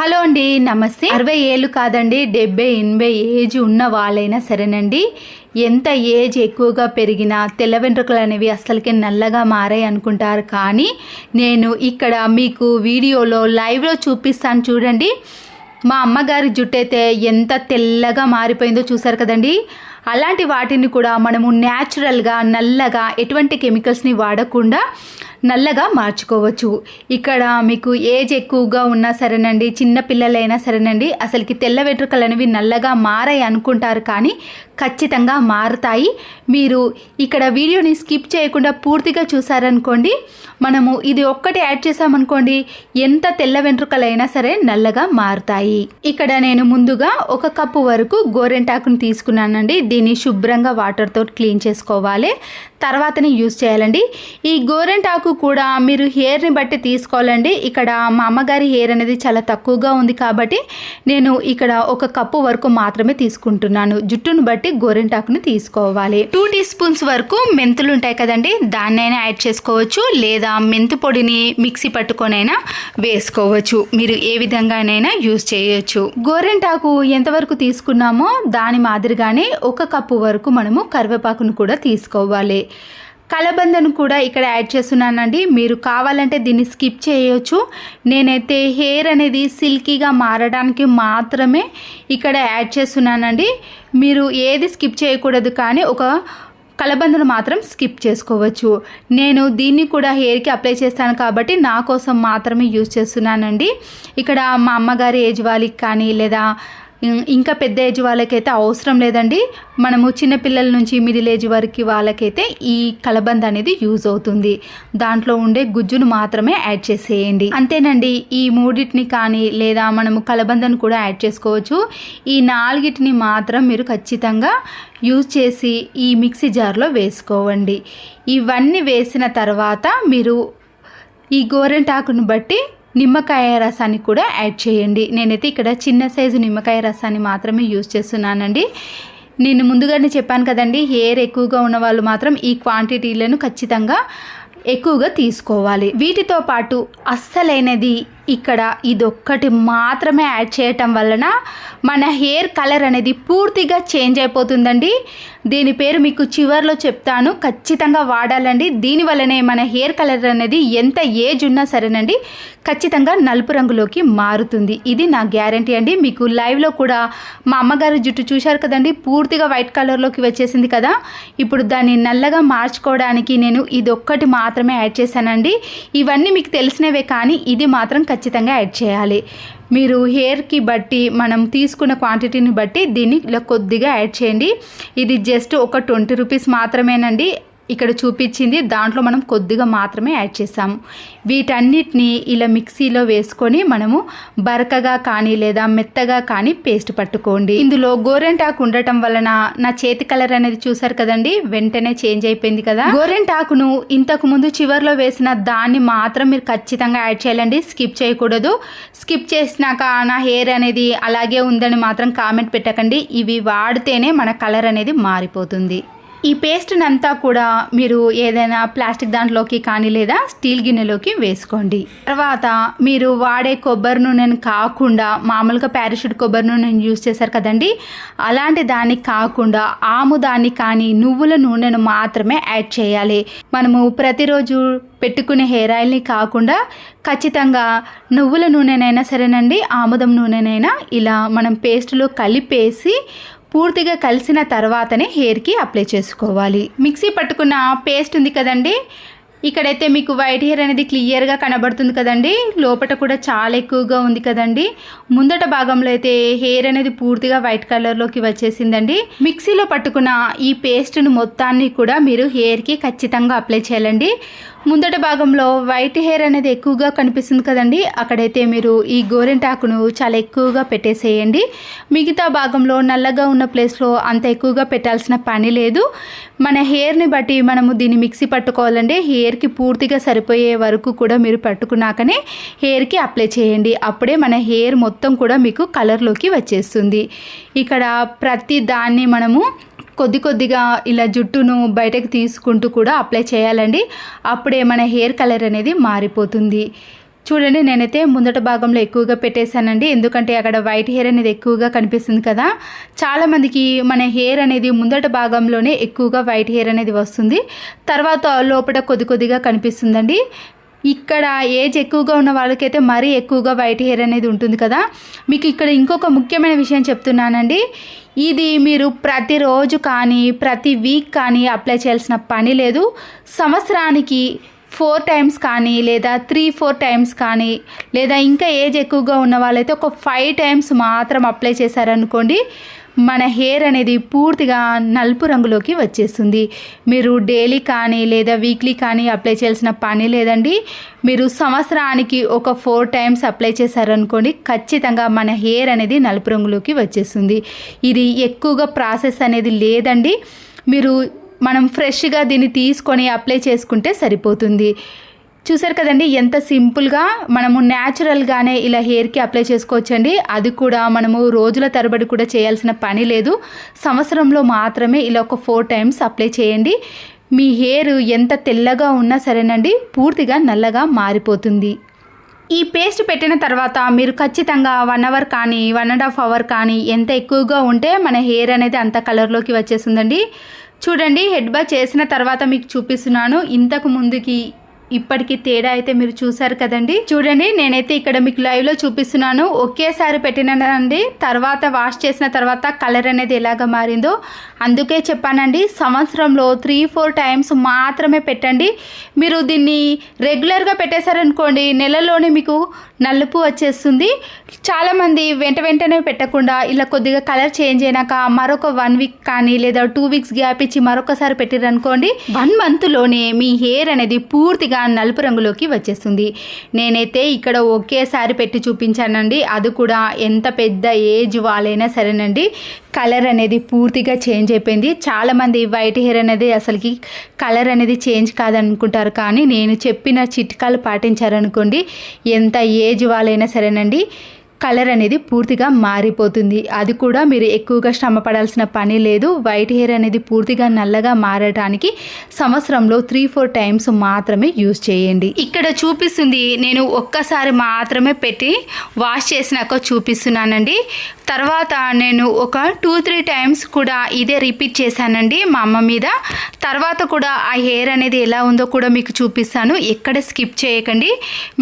Hello అండి నమస్తే. అరవై ఏళ్ళు కాదండి డెబ్బై ఎనభై ఏజ్ ఉన్న వాళ్ళైనా సరేనండి. ఎంత ఏజ్ ఎక్కువగా పెరిగినా తెల్ల వెంట్రుకలు అనేవి అస్సలకే నల్లగా మారాయి అనుకుంటారు. కానీ నేను ఇక్కడ మీకు వీడియోలో లైవ్లో చూపిస్తాను చూడండి. మా అమ్మగారి జుట్టు అయితే ఎంత తెల్లగా మారిపోయిందో చూసారు కదండి. అలాంటి వాటిని కూడా మనము న్యాచురల్గా నల్లగా ఎటువంటి కెమికల్స్ని వాడకుండా నల్లగా మార్చుకోవచ్చు. ఇక్కడ మీకు ఏజ్ ఎక్కువగా ఉన్నా సరేనండి చిన్న పిల్లలైనా సరేనండి అసలుకి తెల్ల వెంట్రుకలు అనేవి నల్లగా మారాయి అనుకుంటారు కానీ ఖచ్చితంగా మారుతాయి. మీరు ఇక్కడ వీడియోని స్కిప్ చేయకుండా పూర్తిగా చూసారనుకోండి మనము ఇది ఒక్కటి యాడ్ చేసామనుకోండి ఎంత తెల్ల వెంట్రుకలైనా సరే నల్లగా మారుతాయి. ఇక్కడ నేను ముందుగా ఒక కప్పు వరకు గోరెంటాకును తీసుకున్నానండి. దీన్ని శుభ్రంగా వాటర్తో క్లీన్ చేసుకోవాలి. తర్వాతనే యూస్ చేయాలండి. ఈ గోరెంటాకు కూడా మీరు హెయిర్ని బట్టి తీసుకోవాలండి. ఇక్కడ మా అమ్మగారి హెయిర్ అనేది చాలా తక్కువగా ఉంది కాబట్టి నేను ఇక్కడ ఒక కప్పు వరకు మాత్రమే తీసుకుంటున్నాను. జుట్టును బట్టి గోరెంటాకుని తీసుకోవాలి. టూ టీ స్పూన్స్ వరకు మెంతులు ఉంటాయి కదండి. దాన్నైనా యాడ్ చేసుకోవచ్చు. లేదా మెంతు పొడిని మిక్సీ పట్టుకొనైనా వేసుకోవచ్చు. మీరు ఏ విధంగానైనా యూస్ చేయొచ్చు. గోరెంటాకు ఎంతవరకు తీసుకున్నామో దాని మాదిరిగానే ఒక కప్పు వరకు మనము కరివేపాకును కూడా తీసుకోవాలి. కలబందను కూడా ఇక్కడ యాడ్ చేస్తున్నానండి. మీరు కావాలంటే దీన్ని స్కిప్ చేయొచ్చు. నేనైతే హెయిర్ అనేది సిల్కీగా మారడానికి మాత్రమే ఇక్కడ యాడ్ చేస్తున్నానండి. మీరు ఏది స్కిప్ చేయకూడదు కానీ ఒక కలబందను మాత్రం స్కిప్ చేసుకోవచ్చు. నేను దీన్ని కూడా హెయిర్కి అప్లై చేస్తాను కాబట్టి నా కోసం మాత్రమే యూజ్ చేస్తున్నానండి. ఇక్కడ మా అమ్మగారి ఏజ్ వాళ్ళకి కానీ లేదా ఇంకా పెద్ద ఏజ్ వాళ్ళకైతే అవసరం లేదండి. మనము చిన్నపిల్లల నుంచి మిడిల్ ఏజ్ వరకు వాళ్ళకైతే ఈ కలబంద అనేది యూజ్ అవుతుంది. దాంట్లో ఉండే గుజ్జును మాత్రమే యాడ్ చేసేయండి. అంతేనండి ఈ మూడింటిని కానీ లేదా మనము కలబందను కూడా యాడ్ చేసుకోవచ్చు. ఈ నాలుగిటిని మాత్రం మీరు ఖచ్చితంగా యూజ్ చేసి ఈ మిక్సీ జార్లో వేసుకోవండి. ఇవన్నీ వేసిన తర్వాత మీరు ఈ గోరెంటాకును బట్టి నిమ్మకాయ రసాన్ని కూడా యాడ్ చేయండి. నేనైతే ఇక్కడ చిన్న సైజు నిమ్మకాయ రసాన్ని మాత్రమే యూజ్ చేస్తున్నానండి. నేను ముందుగానే చెప్పాను కదండి హెయిర్ ఎక్కువగా ఉన్న వాళ్ళు మాత్రం ఈ క్వాంటిటీలను ఖచ్చితంగా ఎక్కువగా తీసుకోవాలి. వీటితో పాటు అస్సలైనది ఇక్కడ ఇదొక్కటి మాత్రమే యాడ్ చేయటం వలన మన హెయిర్ కలర్ అనేది పూర్తిగా చేంజ్ అయిపోతుందండి. దీని పేరు మీకు చివర్లో చెప్తాను. ఖచ్చితంగా వాడాలండి. దీనివల్లనే మన హెయిర్ కలర్ అనేది ఎంత ఏజ్ ఉన్నా సరేనండి ఖచ్చితంగా నలుపు రంగులోకి మారుతుంది. ఇది నా గ్యారంటీ అండి. మీకు లైవ్లో కూడా మా అమ్మగారు జుట్టు చూశారు కదండి పూర్తిగా వైట్ కలర్లోకి వచ్చేసింది కదా. ఇప్పుడు దాన్ని నల్లగా మార్చుకోవడానికి నేను ఇది ఒక్కటి మాత్రమే యాడ్ చేశానండి. ఇవన్నీ మీకు తెలిసినవే కానీ ఇది మాత్రం ఖచ్చితంగా ఖచ్చితంగా యాడ్ చేయాలి. మీరు హెయిర్కి బట్టి మనం తీసుకున్న క్వాంటిటీని బట్టి దీన్ని ఇలా కొద్దిగా యాడ్ చేయండి. ఇది జస్ట్ ఒక ట్వంటీ రూపీస్ మాత్రమేనండి. ఇక్కడ చూపించింది. దాంట్లో మనం కొద్దిగా మాత్రమే యాడ్ చేసాము వీటన్నిటిని ఇలా మిక్సీలో వేసుకొని మనము బరకగా కానీ లేదా మెత్తగా కానీ పేస్ట్ పట్టుకోండి. ఇందులో గోరెంటాకు ఉండటం వలన నా చేతి కలర్ అనేది చూసారు కదండి? వెంటనే చేంజ్ అయిపోయింది కదా? గోరెంటాకును ఇంతకు ముందు చివర్లో వేసిన దాన్ని మాత్రం మీరు ఖచ్చితంగా యాడ్ చేయాలండి. స్కిప్ చేయకూడదు. స్కిప్ చేసినాక నా హెయిర్ అనేది అలాగే ఉందని మాత్రం కామెంట్ పెట్టకండి. ఇవి వాడితేనే మన కలర్ అనేది మారిపోతుంది. ఈ పేస్ట్ని అంతా కూడా మీరు ఏదైనా ప్లాస్టిక్ దాంట్లోకి కానీ లేదా స్టీల్ గిన్నెలోకి వేసుకోండి. తర్వాత మీరు వాడే కొబ్బరి నూనెను కాకుండా మామూలుగా పారాషూట్ కొబ్బరి నూనెను యూజ్ చేశారు కదండి. అలాంటి దాన్ని కాకుండా ఆముదాన్ని కానీ నువ్వుల నూనెను మాత్రమే యాడ్ చేయాలి. మనము ప్రతిరోజు పెట్టుకునే హెయిర్ ఆయిల్ని కాకుండా ఖచ్చితంగా నువ్వుల నూనెనైనా సరేనండి ఆముదం నూనెనైనా ఇలా మనం పేస్ట్లో కలిపేసి పూర్తిగా కలిసిన తర్వాతనే హెయిర్కి అప్లై చేసుకోవాలి. మిక్సీ పట్టుకున్న పేస్ట్ ఉంది కదండి? ఇక్కడైతే మీకు వైట్ హెయిర్ అనేది క్లియర్గా కనబడుతుంది కదండి? లోపల కూడా చాలా ఎక్కువగా ఉంది కదండి? ముందట భాగంలో అయితే హెయిర్ అనేది పూర్తిగా వైట్ కలర్లోకి వచ్చేసిందండి. మిక్సీలో పట్టుకున్న ఈ పేస్ట్ను మొత్తాన్ని కూడా మీరు హెయిర్కి ఖచ్చితంగా అప్లై చేయాలండి. ముందట భాగంలో వైట్ హెయిర్ అనేది ఎక్కువగా కనిపిస్తుంది కదండి. అక్కడైతే మీరు ఈ గోరెంటాకును చాలా ఎక్కువగా పెట్టేసేయండి. మిగతా భాగంలో నల్లగా ఉన్న ప్లేస్లో అంత ఎక్కువగా పెట్టాల్సిన పని లేదు. మన హెయిర్ని బట్టి మనము దీన్ని మిక్సీ పట్టుకోవాలండి. హెయిర్కి పూర్తిగా సరిపోయే వరకు కూడా మీరు పట్టుకున్నాకనే హెయిర్కి అప్లై చేయండి. అప్పుడే మన హెయిర్ మొత్తం కూడా మీకు కలర్లోకి వచ్చేస్తుంది. ఇక్కడ ప్రతి దాన్ని మనము కొద్ది కొద్దిగా ఇలా జుట్టును బయటకు తీసుకుంటూ కూడా అప్లై చేయాలండి. అప్పుడే మన హెయిర్ కలర్ అనేది మారిపోతుంది. చూడండి నేనైతే ముందట భాగంలో ఎక్కువగా పెట్టేశానండి. ఎందుకంటే అక్కడ వైట్ హెయిర్ అనేది ఎక్కువగా కనిపిస్తుంది కదా. చాలామందికి మన హెయిర్ అనేది ముందట భాగంలోనే ఎక్కువగా వైట్ హెయిర్ అనేది వస్తుంది. తర్వాత లోపల కొద్ది కొద్దిగా కనిపిస్తుందండి. ఇక్కడ ఏజ్ ఎక్కువగా ఉన్న వాళ్ళకైతే మరీ ఎక్కువగా వైట్ హెయిర్ అనేది ఉంటుంది కదా. మీకు ఇక్కడ ఇంకొక ముఖ్యమైన విషయం చెప్తున్నానండి. ఇది మీరు ప్రతిరోజు కానీ ప్రతి వీక్ కానీ అప్లై చేయాల్సిన పని లేదు. సంవత్సరానికి ఫోర్ టైమ్స్ కానీ లేదా త్రీ ఫోర్ టైమ్స్ కానీ లేదా ఇంకా ఏజ్ ఎక్కువగా ఉన్న వాళ్ళైతే ఒక ఫైవ్ టైమ్స్ మాత్రం అప్లై చేశారనుకోండి మన హెయిర్ అనేది పూర్తిగా నలుపు రంగులోకి వచ్చేస్తుంది. మీరు డైలీ కానీ లేదా వీక్లీ కానీ అప్లై చేయాల్సిన పని లేదండి. మీరు సంవత్సరానికి ఒక ఫోర్ టైమ్స్ అప్లై చేశారనుకోండి ఖచ్చితంగా మన హెయిర్ అనేది నలుపు రంగులోకి వచ్చేస్తుంది. ఇది ఎక్కువగా ప్రాసెస్ అనేది లేదండి. మీరు మనం ఫ్రెష్గా దీన్ని తీసుకొని అప్లై చేసుకుంటే సరిపోతుంది. చూసారు కదండి ఎంత సింపుల్గా మనము న్యాచురల్గానే ఇలా హెయిర్కి అప్లై చేసుకోవచ్చండి. అది కూడా మనము రోజుల తరబడి కూడా చేయాల్సిన పని లేదు. సంవత్సరంలో మాత్రమే ఇలా ఒక ఫోర్ టైమ్స్ అప్లై చేయండి. మీ హెయిర్ ఎంత తెల్లగా ఉన్నా సరేనండి పూర్తిగా నల్లగా మారిపోతుంది. ఈ పేస్ట్ పెట్టిన తర్వాత మీరు ఖచ్చితంగా వన్ అవర్ కానీ వన్ అండ్ హాఫ్ అవర్ కానీ ఎంత ఎక్కువగా ఉంటే మన హెయిర్ అనేది అంత కలర్లోకి వచ్చేసిందండి చూడండి హెడ్ బా చేసిన తర్వాత మీకు చూపిస్తున్నాను. ఇంతకు ముందుకి ఇప్పటికి తేడా అయితే మీరు చూసారు కదండి. చూడండి నేనైతే ఇక్కడ మీకు లైవ్లో చూపిస్తున్నాను. ఒకేసారి పెట్టినండి తర్వాత వాష్ చేసిన తర్వాత కలర్ అనేది ఎలాగ మారిందో. అందుకే చెప్పానండి సంవత్సరంలో త్రీ ఫోర్ టైమ్స్ మాత్రమే పెట్టండి. మీరు దీన్ని రెగ్యులర్గా పెట్టేశారనుకోండి నెలలోనే మీకు నలుపు వచ్చేస్తుంది. చాలామంది వెంట వెంటనే పెట్టకుండా ఇలా కొద్దిగా కలర్ చేంజ్ అయినాక మరొక వన్ వీక్ కానీ లేదా టూ వీక్స్ గ్యాప్ ఇచ్చి మరొకసారి పెట్టిరనుకోండి వన్ మంత్లోనే మీ హెయిర్ అనేది పూర్తిగా నలుపు రంగులోకి వచ్చేస్తుంది. నేనైతే ఇక్కడ ఒకేసారి పెట్టి చూపించానండి. అది కూడా ఎంత పెద్ద ఏజ్ వాళ్ళైనా సరేనండి. కలర్ అనేది పూర్తిగా చేంజ్ అయిపోయింది. చాలామంది వైట్ హెయిర్ అనేది అసలుకి కలర్ అనేది చేంజ్ కాదనుకుంటారు. కానీ నేను చెప్పిన చిట్కాలు పాటించారనుకోండి ఎంత ఏజ్ వాళ్ళైనా సరేనండి. కలర్ అనేది పూర్తిగా మారిపోతుంది. అది కూడా మీరు ఎక్కువగా శ్రమ పడాల్సిన పని లేదు. వైట్ హెయిర్ అనేది పూర్తిగా నల్లగా మారడానికి సంవత్సరంలో త్రీ ఫోర్ టైమ్స్ మాత్రమే యూజ్ చేయండి. ఇక్కడ చూపిస్తుంది నేను ఒక్కసారి మాత్రమే పెట్టి వాష్ చేసినాక చూపిస్తున్నానండి. తర్వాత నేను ఒక టూ త్రీ టైమ్స్ కూడా ఇదే రిపీట్ చేశానండి మా అమ్మ మీద. తర్వాత కూడా ఆ హెయిర్ అనేది ఎలా ఉందో కూడా మీకు చూపిస్తాను. ఎక్కడ స్కిప్ చేయకండి.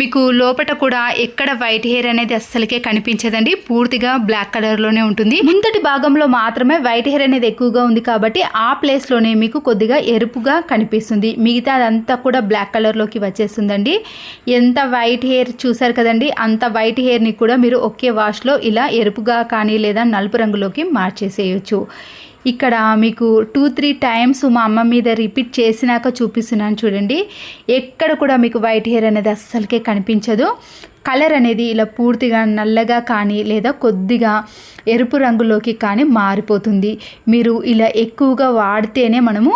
మీకు లోపల కూడా ఎక్కడ వైట్ హెయిర్ అనేది అస్సలకే కనిపించదండి. పూర్తిగా బ్లాక్ కలర్లోనే ఉంటుంది. ముందటి భాగంలో మాత్రమే వైట్ హెయిర్ అనేది ఎక్కువగా ఉంది కాబట్టి ఆ ప్లేస్లోనే మీకు కొద్దిగా ఎరుపుగా కనిపిస్తుంది. మిగతా అదంతా కూడా బ్లాక్ కలర్లోకి వచ్చేస్తుందండి. ఎంత వైట్ హెయిర్ చూసారు కదండి? అంత వైట్ హెయిర్ని కూడా మీరు ఒకే వాష్లో ఇలా ఎరుపుగా కానీ లేదా నలుపు రంగులోకి మార్చేసేయచ్చు. ఇక్కడ మీకు టూ త్రీ టైమ్స్ మా అమ్మ మీద రిపీట్ చేసినాక చూపిస్తున్నాను చూడండి. ఎక్కడ కూడా మీకు వైట్ హెయిర్ అనేది అస్సలకే కనిపించదు. కలర్ అనేది ఇలా పూర్తిగా నల్లగా కానీ లేదా కొద్దిగా ఎరుపు రంగులోకి కానీ మారిపోతుంది. మీరు ఇలా ఎక్కువగా వాడితేనే మనము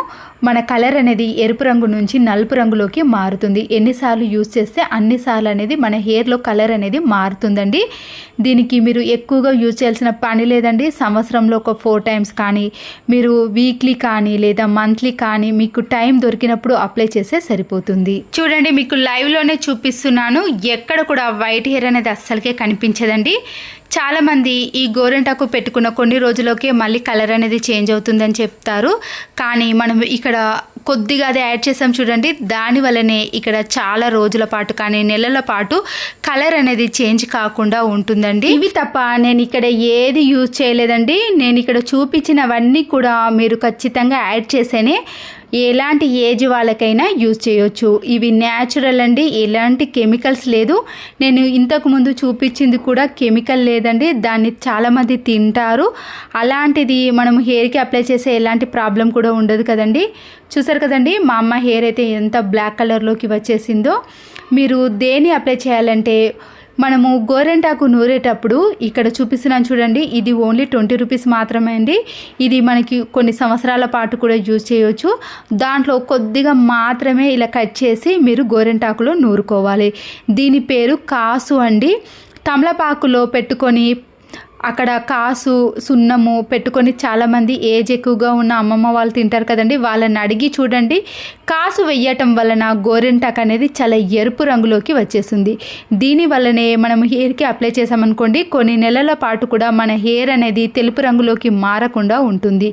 మన కలర్ అనేది ఎరుపు రంగు నుంచి నలుపు రంగులోకి మారుతుంది. ఎన్నిసార్లు యూజ్ చేస్తే అన్నిసార్లు అనేది మన హెయిర్లో కలర్ అనేది మారుతుందండి. దీనికి మీరు ఎక్కువగా యూజ్ చేయాల్సిన పని లేదండి. సంవత్సరంలో ఒక ఫోర్ టైమ్స్ కానీ మీరు వీక్లీ కానీ లేదా మంత్లీ కానీ మీకు టైం దొరికినప్పుడు అప్లై చేస్తే సరిపోతుంది. చూడండి మీకు లైవ్లోనే చూపిస్తున్నాను. ఎక్కడ కూడా వైట్ హెయిర్ అనేది అస్సలకే కనిపించదండి. చాలామంది ఈ గోరెంటాకు పెట్టుకున్న కొన్ని రోజులకే మళ్ళీ కలర్ అనేది చేంజ్ అవుతుందని చెప్తారు. కానీ మనం ఇక్కడ కొద్దిగా అది యాడ్ చేసాం చూడండి. దానివల్లనే ఇక్కడ చాలా రోజుల పాటు కానీ నెలల పాటు కలర్ అనేది చేంజ్ కాకుండా ఉంటుందండి. ఇవి తప్ప నేను ఇక్కడ ఏది యూజ్ చేయలేదండి. నేను ఇక్కడ చూపించినవన్నీ కూడా మీరు ఖచ్చితంగా యాడ్ చేసేనే ఎలాంటి ఏజ్ వాళ్ళకైనా యూజ్ చేయొచ్చు. ఇవి న్యాచురల్ అండి ఎలాంటి కెమికల్స్ లేదు. నేను ఇంతకు ముందు చూపించింది కూడా కెమికల్ లేదండి దాన్ని చాలామంది తింటారు. అలాంటిది మనం హెయిర్కి అప్లై చేసే ఎలాంటి ప్రాబ్లం కూడా ఉండదు కదండి. చూసారు కదండి మా అమ్మ హెయిర్ అయితే ఎంత బ్లాక్ కలర్లోకి వచ్చేసిందో. మీరు దేని అప్లై చేయాలంటే మనము గోరెంటాకు నూరేటప్పుడు ఇక్కడ చూపిస్తున్నాను చూడండి ఇది ఓన్లీ ట్వంటీ రూపీస్ మాత్రమే అండి. ఇది మనకి కొన్ని సంవత్సరాల పాటు కూడా యూజ్ చేయవచ్చు దాంట్లో కొద్దిగా మాత్రమే ఇలా కట్ చేసి మీరు గోరెంటాకులో నూరుకోవాలి. దీని పేరు కాసు అండి. తమలపాకులో పెట్టుకొని అక్కడ కాసు సున్నము పెట్టుకొని చాలామంది ఏజ్ ఎక్కువగా ఉన్న అమ్మమ్మ వాళ్ళు తింటారు కదండి. వాళ్ళని అడిగి చూడండి. కాసు వెయ్యటం వలన గోరింటాక్ అనేది చాలా ఎరుపు రంగులోకి వచ్చేస్తుంది దీని వల్లనే మనం హెయిర్కి అప్లై చేసామనుకోండి కొన్ని నెలల పాటు కూడా మన హెయిర్ అనేది తెలుపు రంగులోకి మారకుండా ఉంటుంది.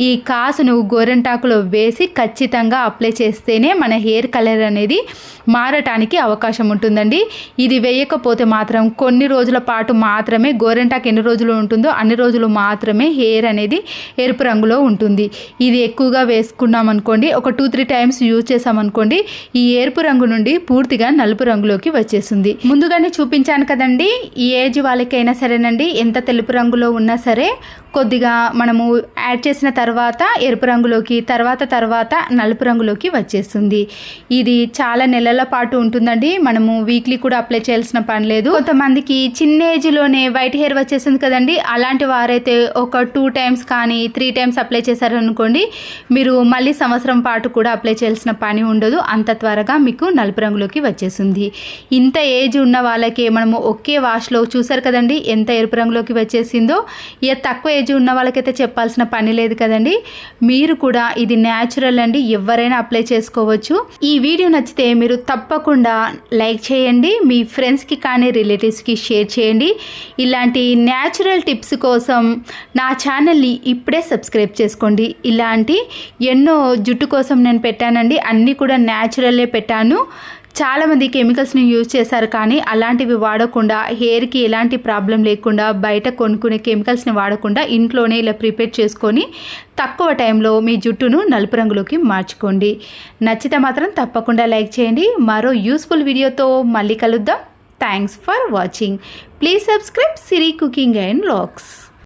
ఈ కాసును గోరింటాకులో వేసి ఖచ్చితంగా అప్లై చేస్తేనే మన హెయిర్ కలర్ అనేది మారటానికి అవకాశం ఉంటుందండి. ఇది వేయకపోతే మాత్రం కొన్ని రోజుల పాటు మాత్రమే గోరింటాక్ ఎన్ని రోజులు ఉంటుందో అన్ని రోజులు మాత్రమే హెయిర్ అనేది ఎరుపు రంగులో ఉంటుంది. ఇది ఎక్కువగా వేసుకున్నాం అనుకోండి ఒక టూ త్రీ టైమ్స్ యూజ్ చేసామనుకోండి ఈ ఎరుపు రంగు నుండి పూర్తిగా నలుపు రంగులోకి వచ్చేసింది ముందుగానే చూపించాను కదండి ఈ ఏజ్ వాళ్ళకైనా సరేనండి ఎంత తెలుపు రంగులో ఉన్నా సరే కొద్దిగా మనము యాడ్ చేసిన తర్వాత ఎరుపు రంగులోకి తర్వాత తర్వాత నలుపు రంగులోకి వచ్చేస్తుంది. ఇది చాలా నెలల పాటు ఉంటుందండి. మనము వీక్లీ కూడా అప్లై చేయాల్సిన పని లేదు. కొంతమందికి చిన్న ఏజ్లోనే వైట్ హెయిర్ వచ్చేసింది కదండి. అలాంటి వారైతే ఒక టూ టైమ్స్ కానీ త్రీ టైమ్స్ అప్లై చేశారనుకోండి మీరు మళ్ళీ సంవత్సరం పాటు కూడా అప్లై చేయాల్సిన పని ఉండదు. అంత త్వరగా మీకు నలుపు రంగులోకి వచ్చేసింది ఇంత ఏజ్ ఉన్న వాళ్ళకి మనము ఒకే వాష్లో చూసారు కదండి ఎంత ఎరుపు రంగులోకి వచ్చేసిందో. ఇక తక్కువ ఏజ్ ఉన్న వాళ్ళకైతే చెప్పాల్సిన పని లేదు కదండి. మీరు కూడా ఇది న్యాచురల్ అండి. ఎవరైనా అప్లై చేసుకోవచ్చు. ఈ వీడియో నచ్చితే మీరు తప్పకుండా లైక్ చేయండి. మీ ఫ్రెండ్స్కి కానీ రిలేటివ్స్కి షేర్ చేయండి. ఇలాంటి న్యాచురల్ టిప్స్ కోసం నా ఛానల్ని ఇప్పుడే సబ్స్క్రైబ్ చేసుకోండి. ఇలాంటి ఎన్నో జుట్టు కోసం నేను పెట్టానండి. అన్నీ కూడా న్యాచురల్లే పెట్టాను. చాలామంది కెమికల్స్ని యూజ్ చేశారు కానీ అలాంటివి వాడకుండా హెయిర్కి ఎలాంటి ప్రాబ్లం లేకుండా బయట కొనుక్కునే కెమికల్స్ని వాడకుండా ఇంట్లోనే ఇలా ప్రిపేర్ చేసుకొని తక్కువ టైంలో మీ జుట్టును నలుపు రంగులోకి మార్చుకోండి. నచ్చితే మాత్రం తప్పకుండా లైక్ చేయండి. మరో యూస్ఫుల్ వీడియోతో మళ్ళీ కలుద్దాం. Thanks for watching. Please subscribe Siri cooking and lakhs.